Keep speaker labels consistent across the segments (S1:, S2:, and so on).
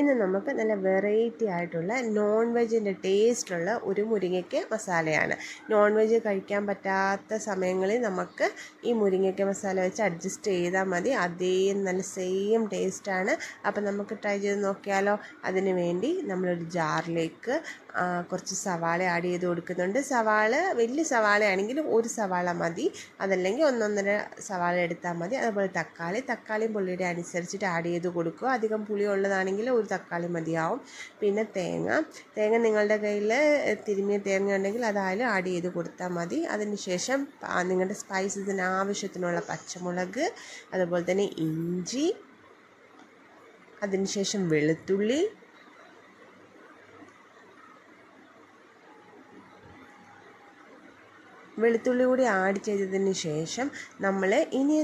S1: ഇന്ന് നമുക്ക് നല്ല വെറൈറ്റി ആയിട്ടുള്ള നോൺ വെജിന്റെ ടേസ്റ്റുള്ള ഒരു മുരിങ്ങയ്ക്ക് മസാലയാണ്. നോൺ വെജ് കഴിക്കാൻ പറ്റാത്ത സമയങ്ങളിൽ നമുക്ക് ഈ മുരിങ്ങയ്ക്ക മസാല വെച്ച് അഡ്ജസ്റ്റ് ചെയ്താൽ മതി. അതേ നല്ല സെയിം ടേസ്റ്റാണ് അപ്പോൾ നമുക്ക് ട്രൈ ചെയ്ത് നോക്കിയാലോ? അതിന് വേണ്ടി നമ്മളൊരു ജാറിലേക്ക് കുറച്ച് സവാള ആഡ് ചെയ്ത് കൊടുക്കുന്നുണ്ട്. സവാള വലിയ സവാളയാണെങ്കിൽ ഒരു സവാള മതി. അതല്ലെങ്കിൽ ഒന്നൊന്നര സവാള എടുത്താൽ മതി. അതുപോലെ തക്കാളി തക്കാളിയും പുള്ളിയുടെ അനുസരിച്ചിട്ട് ആഡ് ചെയ്ത് കൊടുക്കുക. അധികം പുളി ഉള്ളതാണെങ്കിൽ ഒരു തക്കാളി മതിയാവും. പിന്നെ തേങ്ങ. തേങ്ങ നിങ്ങളുടെ കയ്യിൽ തിരുമിയ തേങ്ങ ഉണ്ടെങ്കിൽ അതായാലും ആഡ് ചെയ്ത് കൊടുത്താൽ മതി. അതിനുശേഷം നിങ്ങളുടെ സ്പൈസസിന് ആവശ്യത്തിനുള്ള പച്ചമുളക് അതുപോലെ തന്നെ ഇഞ്ചി അതിനുശേഷം വെളുത്തുള്ളി വെളുത്തുള്ളി കൂടി ആഡ് ചെയ്തതിന് ശേഷം നമ്മൾ ഇനി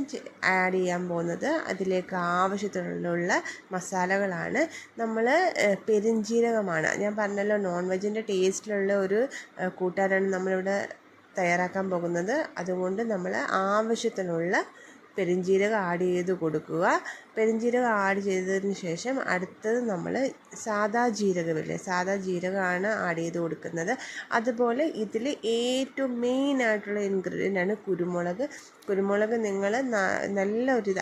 S1: ആഡ് ചെയ്യാൻ പോകുന്നത് അതിലേക്ക് ആവശ്യത്തിനുള്ള മസാലകളാണ്. നമ്മൾ പെരിഞ്ജീരകമാണ് ഞാൻ പറഞ്ഞല്ലോ നോൺ വെജിന്റെ ടേസ്റ്റിലുള്ള ഒരു കൂട്ടാനാണ് നമ്മളിവിടെ തയ്യാറാക്കാൻ പോകുന്നത്. അതുകൊണ്ട് നമ്മൾ ആവശ്യത്തിനുള്ള പെരിഞ്ജീരകം ആഡ് ചെയ്ത് കൊടുക്കുക. പെരിഞ്ജീരകം ആഡ് ചെയ്തതിന് ശേഷം അടുത്തത് നമ്മൾ സാദാ ജീരകമില്ലേ സാദാ ജീരകമാണ് ആഡ് ചെയ്ത് കൊടുക്കുന്നത്. അതുപോലെ ഇതിൽ ഏറ്റവും മെയിൻ ആയിട്ടുള്ള ഇൻഗ്രീഡിയന്റ് ആണ് കുരുമുളക്. കുരുമുളക് നിങ്ങൾ നല്ല ഒരു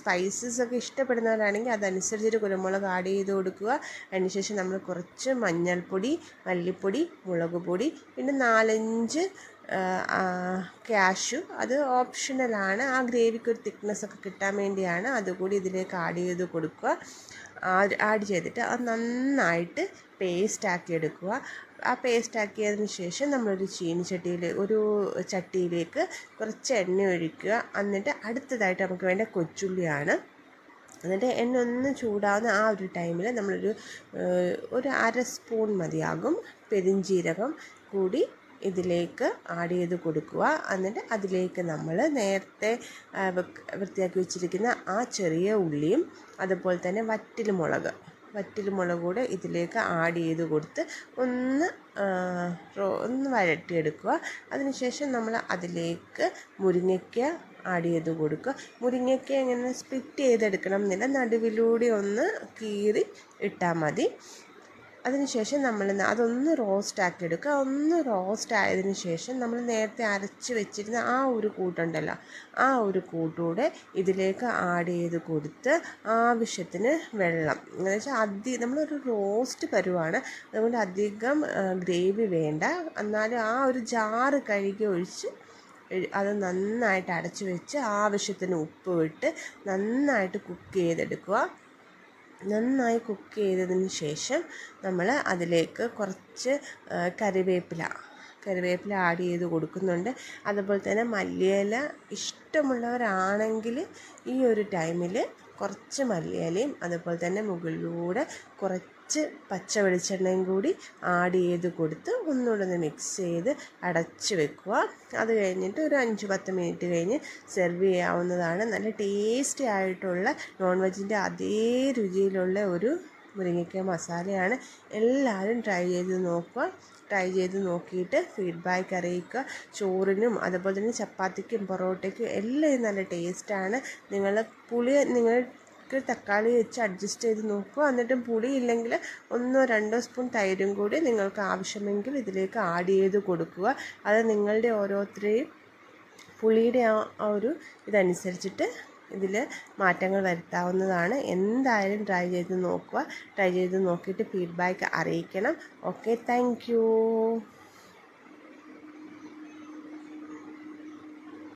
S1: സ്പൈസസ് ഒക്കെ ഇഷ്ടപ്പെടുന്നവരാണെങ്കിൽ അതനുസരിച്ചിട്ട് കുരുമുളക് ആഡ് ചെയ്ത് കൊടുക്കുക. അതിനുശേഷം നമ്മൾ കുറച്ച് മഞ്ഞൾപ്പൊടി മല്ലിപ്പൊടി മുളക് പൊടി പിന്നെ നാലഞ്ച് ക്യാഷു അത് ഓപ്ഷണലാണ് ആ ഗ്രേവിക്ക് ഒരു തിക്നെസ് ഒക്കെ കിട്ടാൻ വേണ്ടിയാണ് അതുകൂടി ഇതിലേക്ക് ആഡ് ചെയ്ത് കൊടുക്കുക. ആഡ് ചെയ്തിട്ട് അത് നന്നായിട്ട് പേസ്റ്റാക്കി എടുക്കുക. ആ പേസ്റ്റാക്കിയതിന് ശേഷം നമ്മളൊരു ചീനിച്ചട്ടിയിൽ ഒരു ചട്ടിയിലേക്ക് കുറച്ച് എണ്ണ ഒഴിക്കുക. എന്നിട്ട് അടുത്തതായിട്ട് നമുക്ക് വേണ്ട കൊച്ചുള്ളിയാണ്. എന്നിട്ട് എണ്ണ ഒന്ന് ചൂടാവുന്ന ആ ഒരു ടൈമിൽ നമ്മളൊരു ഒരു അര സ്പൂൺ മതിയാകും. പെരിഞ്ജീരകം കൂടി ഇതിലേക്ക് ആഡ് ചെയ്ത് കൊടുക്കുക. എന്നിട്ട് അതിലേക്ക് നമ്മൾ നേരത്തെ വൃത്തിയാക്കി വെച്ചിരിക്കുന്ന ആ ചെറിയ ഉള്ളിയും അതുപോലെ തന്നെ വറ്റൽ മുളക് വറ്റൽ മുളക് കൂടെ ഇതിലേക്ക് ആഡ് ചെയ്ത് കൊടുത്ത് ഒന്ന് ഒന്ന് വഴട്ടിയെടുക്കുക അതിനുശേഷം നമ്മൾ അതിലേക്ക് മുരിങ്ങയ്ക്ക ആഡ് ചെയ്ത് കൊടുക്കുക. മുരിങ്ങയ്ക്ക ഇങ്ങനെ സ്പ്ലിറ്റ് ചെയ്തെടുക്കണം എന്നില്ല. നടുവിലൂടെ ഒന്ന് കീറി ഇട്ടാൽ മതി. അതിനുശേഷം നമ്മൾ അതൊന്ന് റോസ്റ്റ് ആക്കി എടുക്കുക ഒന്ന് റോസ്റ്റ് ആയതിനു ശേഷം നമ്മൾ നേരത്തെ അരച്ച് വെച്ചിരുന്ന ആ ഒരു കൂട്ടുണ്ടല്ലോ ആ ഒരു കൂട്ടൂടെ ഇതിലേക്ക് ആഡ് ചെയ്ത് കൊടുത്ത് ആവശ്യത്തിന് വെള്ളം. എന്ന് വെച്ചാൽ അധി നമ്മളൊരു റോസ്റ്റ് പരുവാണ്. അതുകൊണ്ട് അധികം ഗ്രേവി വേണ്ട. എന്നാലും ആ ഒരു ജാറ് കഴുകി ഒഴിച്ച് അത് നന്നായിട്ട് അടച്ചു വെച്ച് ആവശ്യത്തിന് ഉപ്പ് ഇട്ട് നന്നായിട്ട് കുക്ക് ചെയ്തെടുക്കുക. നന്നായി കുക്ക് ചെയ്തതിന് ശേഷം നമ്മൾ അതിലേക്ക് കുറച്ച് കറിവേപ്പില കറിവേപ്പില ആഡ് ചെയ്ത് കൊടുക്കുന്നുണ്ട്. അതുപോലെ തന്നെ മല്ലിയില ഇഷ്ടമുള്ളവരാണെങ്കിൽ ഈ ഒരു ടൈമിൽ കുറച്ച് മല്ലിയിലയും അതുപോലെ തന്നെ മുകളിലൂടെ കുറച്ച് പച്ച വെളിച്ചെണ്ണയും കൂടി ആഡ് ചെയ്ത് കൊടുത്ത് ഒന്നുകൂടെ ഒന്ന് മിക്സ് ചെയ്ത് അടച്ച് വെക്കുക. അത് കഴിഞ്ഞിട്ട് ഒരു അഞ്ച് പത്ത് മിനിറ്റ് കഴിഞ്ഞ് സെർവ് ചെയ്യാവുന്നതാണ്. നല്ല ടേസ്റ്റി ആയിട്ടുള്ള നോൺ വെജിന്റെ അതേ രുചിയിലുള്ള ഒരു മുരിങ്ങയ്ക്ക മസാലയാണ്. എല്ലാവരും ട്രൈ ചെയ്ത് നോക്കുക. ട്രൈ ചെയ്ത് നോക്കിയിട്ട് ഫീഡ്ബാക്ക് അറിയിക്കുക. ചോറിനും അതുപോലെ തന്നെ ചപ്പാത്തിക്കും പൊറോട്ടയ്ക്കും എല്ലാം നല്ല ടേസ്റ്റാണ് നിങ്ങൾ പുളി നിങ്ങൾക്ക് തക്കാളി വെച്ച് അഡ്ജസ്റ്റ് ചെയ്ത് നോക്കുക. എന്നിട്ടും പുളി ഇല്ലെങ്കിൽ ഒന്നോ രണ്ടോ സ്പൂൺ തൈരും കൂടി നിങ്ങൾക്ക് ആവശ്യമെങ്കിൽ ഇതിലേക്ക് ആഡ് ചെയ്ത് കൊടുക്കുക. അത് നിങ്ങളുടെ ഓരോരുത്തരെയും പുളിയുടെ ആ ഒരു ഇതനുസരിച്ചിട്ട് ഇതിൽ മാറ്റങ്ങൾ വരുത്താവുന്നതാണ്. എന്തായാലും ട്രൈ ചെയ്ത് നോക്കുക. ട്രൈ ചെയ്ത് നോക്കിയിട്ട് ഫീഡ്ബാക്ക് അറിയിക്കണം. Okay thank